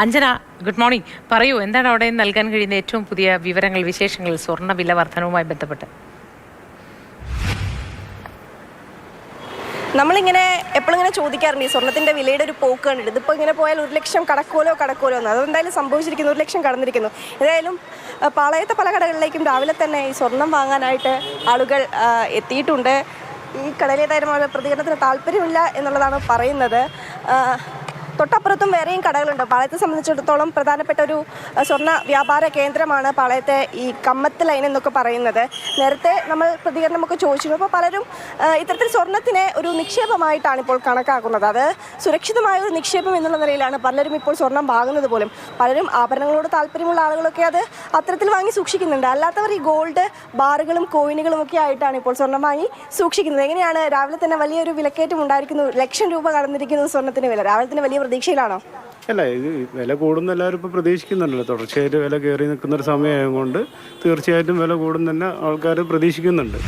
Anjana good morning പറയൂ എന്താണ് അവിടെ നൽകാൻ കഴിയുന്ന ഏറ്റവും പുതിയ വിവരങ്ങൾ വിശേഷങ്ങൾ സ്വർണ വില വർധനവുമായി ബന്ധപ്പെട്ട്? നമ്മളിങ്ങനെ എപ്പോഴും ഇങ്ങനെ ചോദിക്കാറുണ്ട് ഈ സ്വർണത്തിന്റെ വിലയുടെ ഒരു പോക്ക് കണ്ടിട്ട്. ഇതിപ്പോൾ ഇങ്ങനെ പോയാൽ ഒരു ലക്ഷം കടക്കോലോ കടക്കോലോ എന്ന്. അതെന്തായാലും സംഭവിച്ചിരിക്കുന്നു ഒരു ലക്ഷം കടന്നിരിക്കുന്നു. ഏതായാലും പാളയത്തെ പല കടകളിലേക്കും രാവിലെ തന്നെ ഈ സ്വർണം വാങ്ങാനായിട്ട് ആളുകൾ എത്തിയിട്ടുണ്ട്. ഈ കടയിലേതായാലും അവരുടെ പ്രതികരണത്തിന് താല്പര്യമില്ല എന്നുള്ളതാണ് പറയുന്നത്. തൊട്ടപ്പുറത്തും വേറെയും കടകളുണ്ട്. പാളയത്തെ സംബന്ധിച്ചിടത്തോളം പ്രധാനപ്പെട്ട ഒരു സ്വർണ വ്യാപാര കേന്ദ്രമാണ് പാളയത്തെ ഈ കമ്മത്ത് ലൈൻ എന്നൊക്കെ പറയുന്നത്. നേരത്തെ നമ്മൾ പ്രതികരണമൊക്കെ ചോദിച്ചിരുന്നു. അപ്പോൾ പലരും ഇത്തരത്തിൽ സ്വർണത്തിനെ ഒരു നിക്ഷേപമായിട്ടാണ് ഇപ്പോൾ കണക്കാക്കുന്നത്. അത് സുരക്ഷിതമായ ഒരു നിക്ഷേപം എന്നുള്ള നിലയിലാണ് പലരും ഇപ്പോൾ സ്വർണം വാങ്ങുന്നത് പോലും. പലരും ആഭരണങ്ങളോട് താല്പര്യമുള്ള ആളുകളൊക്കെ അത് അത്തരത്തിൽ വാങ്ങി സൂക്ഷിക്കുന്നുണ്ട്. അല്ലാത്തവർ ഈ ഗോൾഡ് ബാറുകളും കോയിനുകളും ഒക്കെ ആയിട്ടാണ് ഇപ്പോൾ സ്വർണം വാങ്ങി സൂക്ഷിക്കുന്നത്. എങ്ങനെയാണ് രാവിലെ തന്നെ വലിയൊരു വിലക്കയറ്റം ഉണ്ടായിരിക്കുന്നു? ലക്ഷം രൂപ കടന്നിരിക്കുന്നു സ്വർണത്തിന് വില. രാവിലെ തന്നെ വലിയ പ്രതീക്ഷയിലാണോ? അല്ല ഇത് വില കൂടുന്ന എല്ലാവരും ഇപ്പോൾ പ്രതീക്ഷിക്കുന്നുണ്ടല്ലോ. തുടർച്ചയായിട്ട് വില കയറി നിൽക്കുന്ന ഒരു സമയമായതുകൊണ്ട് തീർച്ചയായിട്ടും വില കൂടുന്ന തന്നെ ആൾക്കാർ പ്രതീക്ഷിക്കുന്നുണ്ട്.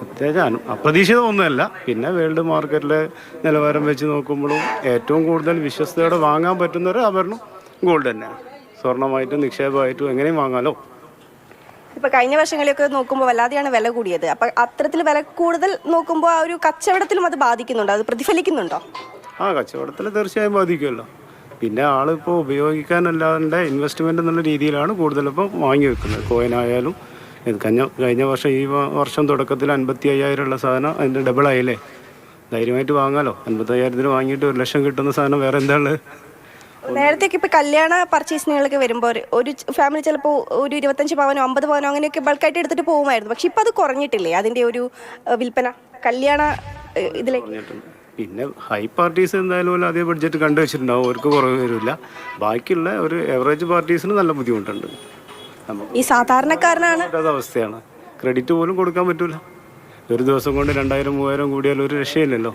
പ്രത്യേകിച്ച് അപ്രതീക്ഷിതമൊന്നുമല്ല പിന്നെ വേൾഡ് മാർക്കറ്റിലെ നിലവാരം വെച്ച് നോക്കുമ്പോഴും ഏറ്റവും കൂടുതൽ വിശ്വസ്തയോടെ വാങ്ങാൻ പറ്റുന്ന ഒരു ആഭരണം ഗോൾഡ് തന്നെയാണ്. സ്വർണമായിട്ടും നിക്ഷേപമായിട്ടും എങ്ങനെയും വാങ്ങാലോ. ഇപ്പൊ കഴിഞ്ഞ വർഷങ്ങളിലൊക്കെ നോക്കുമ്പോൾ വല്ലാതെയാണ് വില കൂടിയത്. അപ്പൊ അത്തരത്തിൽ വില കൂടുതൽ നോക്കുമ്പോൾ ആ ഒരു കച്ചവടത്തിലും അത് ബാധിക്കുന്നുണ്ടോ? അത് പ്രതിഫലിക്കുന്നുണ്ടോ? ആ കച്ചവടത്തിൽ തീർച്ചയായും ബാധിക്കുമല്ലോ. പിന്നെ ആളിപ്പോൾ ഉപയോഗിക്കാനല്ലാതെ ഇൻവെസ്റ്റ്മെന്റ് എന്നുള്ള രീതിയിലാണ് കൂടുതലിപ്പോൾ വാങ്ങി വെക്കുന്നത്. കോയിനായാലും ഇത് കഴിഞ്ഞ കഴിഞ്ഞ വർഷം ഈ വർഷം തുടക്കത്തിൽ അൻപത്തി അയ്യായിരം ഉള്ള സാധനം അതിന്റെ ഡബിൾ ആയില്ലേ? ധൈര്യമായിട്ട് വാങ്ങാലോ. അൻപത്തി അയ്യായിരത്തിന് വാങ്ങിയിട്ട് ഒരു ലക്ഷം കിട്ടുന്ന സാധനം വേറെ എന്താണ്? നേരത്തെ ഇപ്പൊ കല്യാണ പർച്ചേസിനുകളൊക്കെ വരുമ്പോൾ ഒരു- ഫാമിലി ചിലപ്പോൾ ഒരു ഇരുപത്തഞ്ച് പവനോ അമ്പത് പവനോ അങ്ങനെയൊക്കെ ബൾക്കായിട്ട് എടുത്തിട്ട് പോകുമായിരുന്നു. പക്ഷെ ഇപ്പൊ അത് കുറഞ്ഞിട്ടില്ലേ? അതിന്റെ ഒരു വിൽപ്പന? കല്യാണ ഇതിലേക്ക്. പിന്നെ ഹൈ പാർട്ടീസ് എന്തായാലും പോലെ അതേ ബഡ്ജറ്റ് കണ്ടു വെച്ചിട്ടുണ്ടാവും. അവർക്ക് കുറവ് വരില്ല ബാക്കിയുള്ള ഒരു എവറേജ് പാർട്ടീസിന് നല്ല ബുദ്ധിമുട്ടുണ്ട്. നമുക്ക് ഈ സാധാരണക്കാരനാണ്? അവസ്ഥയാണ്. ക്രെഡിറ്റ് പോലും കൊടുക്കാൻ പറ്റൂല. ഒരു ദിവസം കൊണ്ട് രണ്ടായിരം മൂവായിരം കൂടിയാൽ ഒരു രക്ഷയില്ലല്ലോ.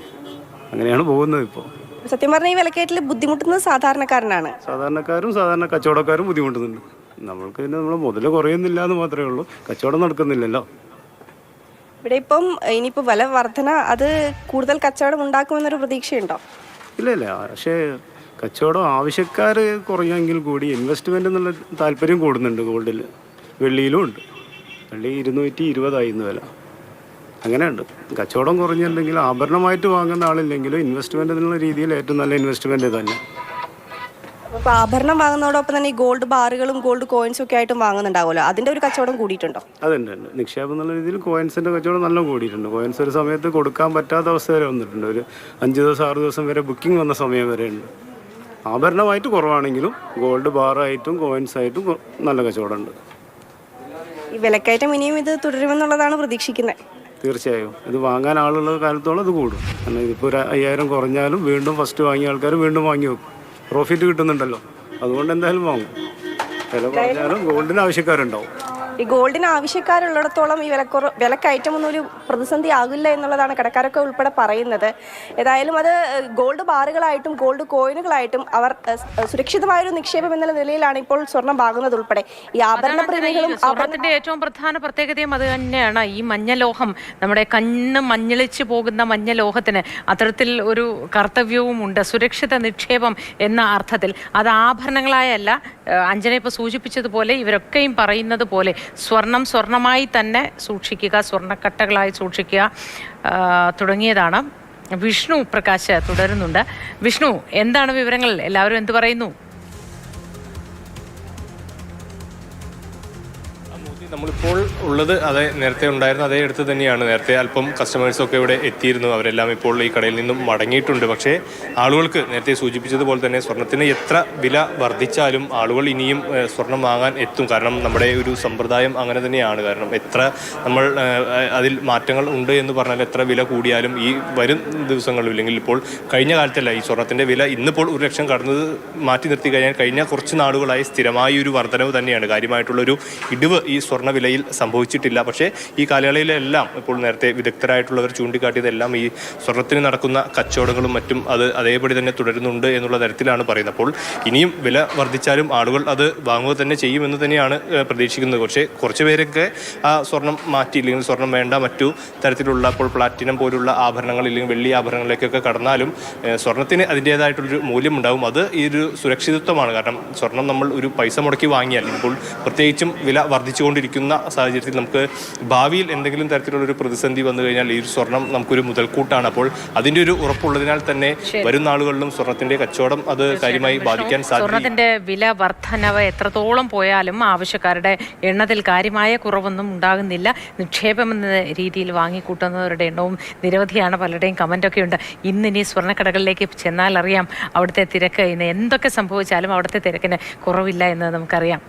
അങ്ങനെയാണ് പോകുന്നത് ഇപ്പോൾ സത്യം പറഞ്ഞാൽ ഈ വിലക്കയറ്റിൽ ബുദ്ധിമുട്ടുന്നത് സാധാരണക്കാരനാണ്. സാധാരണക്കാരും സാധാരണ കച്ചവടക്കാരും ബുദ്ധിമുട്ടുന്നുണ്ട്. നമ്മൾക്ക് പിന്നെ നമ്മൾ മുതൽ കുറയുന്നില്ല എന്ന് മാത്രമേ ഉള്ളൂ. കച്ചവടം നടക്കുന്നില്ലല്ലോ. ഇവിടെ ഇപ്പം ഇനിയിപ്പോൾ വില വർധന അത് കൂടുതൽ കച്ചവടം ഉണ്ടാക്കുമെന്നൊരു പ്രതീക്ഷയുണ്ടോ? ഇല്ല ഇല്ല. പക്ഷേ കച്ചവടം ആവശ്യക്കാർ കുറഞ്ഞെങ്കിൽ കൂടി ഇൻവെസ്റ്റ്മെന്റ് എന്നുള്ള താല്പര്യം കൂടുന്നുണ്ട് ഗോൾഡിൽ വെള്ളിയിലും ഉണ്ട്. വെള്ളി ഇരുന്നൂറ്റി ഇരുപതായി ഇന്ന് വില. അങ്ങനെയുണ്ട്. കച്ചവടം കുറഞ്ഞിട്ടുണ്ടെങ്കിൽ ആഭരണമായിട്ട് വാങ്ങുന്ന ആളില്ലെങ്കിലും ഇൻവെസ്റ്റ്മെന്റ് എന്നുള്ള രീതിയിൽ ഏറ്റവും നല്ല ഇൻവെസ്റ്റ്മെന്റ് തന്നെ. അപ്പോൾ ആഭരണം വാങ്ങുന്നതോടൊപ്പം തന്നെ ഈ ഗോൾഡ് ബാറുകളും ഗോൾഡ് കോയിൻസും ഒക്കെ ആയിട്ടും വാങ്ങുന്നുണ്ടാവുമല്ലോ. അതിന്റെ ഒരു കച്ചവടം കൂടിയിട്ടുണ്ടോ? അതുണ്ട് നിക്ഷേപം എന്നുള്ള രീതിയിൽ കോയിൻസിന്റെ കച്ചവടം നല്ല കൂടിയിട്ടുണ്ട്. കോയിൻസ് ഒരു സമയത്ത് കൊടുക്കാൻ പറ്റാത്ത അവസ്ഥ വരെ വന്നിട്ടുണ്ട്. ഒരു അഞ്ച് ദിവസം ആറ് ദിവസം വരെ ബുക്കിംഗ് വന്ന സമയം വരെ ഉണ്ട്. ആഭരണമായിട്ട് കുറവാണെങ്കിലും ഗോൾഡ് ബാറായിട്ടും കോയിൻസ് ആയിട്ടും കൊ- നല്ല കച്ചവടമുണ്ട്. ഈ വിലക്കയറ്റം ഇനിയും ഇത് തുടരുമെന്നുള്ളതാണ് പ്രതീക്ഷിക്കുന്നത്. തീർച്ചയായും. ഇത് വാങ്ങാൻ ആളുള്ള കാലത്തോളം അത് കൂടും. കാരണം ഇതിപ്പോൾ ഒരു അയ്യായിരം കുറഞ്ഞാലും വീണ്ടും ഫസ്റ്റ് വാങ്ങിയ ആൾക്കാർ വീണ്ടും വാങ്ങി വെക്കും. പ്രോഫിറ്റ് കിട്ടുന്നുണ്ടല്ലോ. അതുകൊണ്ട് എന്തായാലും വാങ്ങും. വില കുറഞ്ഞാലും ഗോൾഡിന് ആവശ്യക്കാരുണ്ടാവും. ഈ ഗോൾഡിന് ആവശ്യക്കാരുള്ളിടത്തോളം ഈ വിലക്കുറ വിലക്കയറ്റമൊന്നും ഒരു പ്രതിസന്ധി ആകില്ല എന്നുള്ളതാണ് കടക്കാരൊക്കെ ഉൾപ്പെടെ പറയുന്നത്. ഏതായാലും അത് ഗോൾഡ് ബാറുകളായിട്ടും ഗോൾഡ് കോയിനുകളായിട്ടും അവർ സുരക്ഷിതമായൊരു നിക്ഷേപം എന്ന നിലയിലാണ് ഇപ്പോൾ സ്വർണം വാങ്ങുന്നത് ഉൾപ്പെടെ ഈ ആഭരണ പ്രേമികളും സ്വർണത്തിന്റെ ഏറ്റവും പ്രധാന പ്രത്യേകതയും അത് തന്നെയാണ്. ഈ മഞ്ഞലോഹം നമ്മുടെ കണ്ണ് മഞ്ഞളിച്ചു പോകുന്ന മഞ്ഞലോഹത്തിന് അത്തരത്തിൽ ഒരു കർത്തവ്യവും ഉണ്ട് സുരക്ഷിത നിക്ഷേപം എന്ന അർത്ഥത്തിൽ. അത് ആഭരണങ്ങളായല്ല അഞ്ജന ഇപ്പോൾ സൂചിപ്പിച്ചതുപോലെ ഇവരൊക്കെയും പറയുന്നത് പോലെ സ്വർണം സ്വർണമായി തന്നെ സൂക്ഷിക്കുക സ്വർണക്കട്ടകളായി സൂക്ഷിക്കുക തുടങ്ങിയതാണ്. വിഷ്ണു പ്രകാശ് തുടരുന്നുണ്ട്. വിഷ്ണു എന്താണ് വിവരങ്ങൾ? എല്ലാവരും എന്ത് പറയുന്നു? നമ്മളിപ്പോൾ ഉള്ളത് അതേ നേരത്തെ ഉണ്ടായിരുന്ന അതേ അടുത്ത് തന്നെയാണ്. നേരത്തെ അല്പം കസ്റ്റമേഴ്സൊക്കെ ഇവിടെ എത്തിയിരുന്നു. അവരെല്ലാം ഇപ്പോൾ ഈ കടയിൽ നിന്നും മടങ്ങിയിട്ടുണ്ട്. പക്ഷേ ആളുകൾക്ക് നേരത്തെ സൂചിപ്പിച്ചതുപോലെ തന്നെ സ്വർണത്തിന് എത്ര വില വർദ്ധിച്ചാലും ആളുകൾ ഇനിയും സ്വർണം വാങ്ങാൻ എത്തും. കാരണം നമ്മുടെ ഒരു സമ്പ്രദായം അങ്ങനെ തന്നെയാണ്. കാരണം എത്ര നമ്മൾ അതിൽ മാറ്റങ്ങൾ ഉണ്ട് എന്ന് പറഞ്ഞാൽ എത്ര വില കൂടിയാലും ഈ വരും ദിവസങ്ങളിൽ ഇല്ലെങ്കിൽ ഇപ്പോൾ കഴിഞ്ഞ കാലത്തല്ല ഈ സ്വർണത്തിന്റെ വില ഇന്നിപ്പോൾ ഒരു ലക്ഷം കടന്നത് മാറ്റി നിർത്തി കഴിഞ്ഞാൽ കഴിഞ്ഞ കുറച്ച് നാളുകളായി സ്ഥിരമായ ഒരു വർധനവ് തന്നെയാണ്. കാര്യമായിട്ടുള്ളൊരു ഇടിവ് ഈ സ്വർണ സ്വർണ വിലയിൽ സംഭവിച്ചിട്ടില്ല. പക്ഷേ ഈ കാലയളവിലെല്ലാം ഇപ്പോൾ നേരത്തെ വിദഗ്ധരായിട്ടുള്ളവർ ചൂണ്ടിക്കാട്ടിയതെല്ലാം ഈ സ്വർണത്തിന് നടക്കുന്ന കച്ചവടങ്ങളും മറ്റും അത് അതേപടി തന്നെ തുടരുന്നുണ്ട് എന്നുള്ള തരത്തിലാണ് പറയുന്നത്. അപ്പോൾ ഇനിയും വില വർദ്ധിച്ചാലും ആളുകൾ അത് വാങ്ങുക തന്നെ ചെയ്യുമെന്ന് തന്നെയാണ് പ്രതീക്ഷിക്കുന്നത്. പക്ഷേ കുറച്ച് പേരൊക്കെ ആ സ്വർണം മാറ്റി ഇല്ലെങ്കിൽ സ്വർണം വേണ്ട മറ്റു തരത്തിലുള്ള ഇപ്പോൾ പ്ലാറ്റിനം പോലുള്ള ആഭരണങ്ങൾ ഇല്ലെങ്കിൽ വെള്ളി ആഭരണങ്ങളിലേക്കൊക്കെ കടന്നാലും സ്വർണത്തിന് അതിന്റേതായിട്ടുള്ളൊരു മൂല്യം ഉണ്ടാവും അത് ഈ ഒരു സുരക്ഷിതത്വമാണ്. കാരണം സ്വർണം നമ്മൾ ഒരു പൈസ മുടക്കി വാങ്ങിയാൽ ഇപ്പോൾ പ്രത്യേകിച്ചും വില വർദ്ധിച്ചുകൊണ്ടിരിക്കുന്ന സാഹചര്യത്തിൽ നമുക്ക് ഭാവിയിൽ എന്തെങ്കിലും തരത്തിലുള്ള ഒരു പ്രതിസന്ധി വന്നു കഴിഞ്ഞാൽ ഈ ഒരു സ്വർണം നമുക്കൊരു മുതൽക്കൂട്ടാണ്. അപ്പോൾ അതിന്റെ ഒരു ഉറപ്പുള്ളതിനാൽ തന്നെ വരും നാളുകളിലും സ്വർണത്തിന്റെ കച്ചവടം അത് കാര്യമായി ബാധിക്കാൻ സാധ്യത സ്വർണത്തിന്റെ വില വർധനവ് എത്രത്തോളം പോയാലും ആവശ്യക്കാരുടെ എണ്ണത്തിൽ കാര്യമായ കുറവൊന്നും ഉണ്ടാകുന്നില്ല. നിക്ഷേപം എന്ന രീതിയിൽ വാങ്ങിക്കൂട്ടുന്നവരുടെ എണ്ണവും നിരവധിയാണ്. പലരുടെയും കമന്റൊക്കെ ഉണ്ട്. ഇന്നിനി സ്വർണക്കടകളിലേക്ക് ചെന്നാൽ അറിയാം അവിടുത്തെ തിരക്ക് ഇന്ന് എന്തൊക്കെ സംഭവിച്ചാലും അവിടുത്തെ തിരക്കിന് കുറവില്ല എന്ന് നമുക്കറിയാം.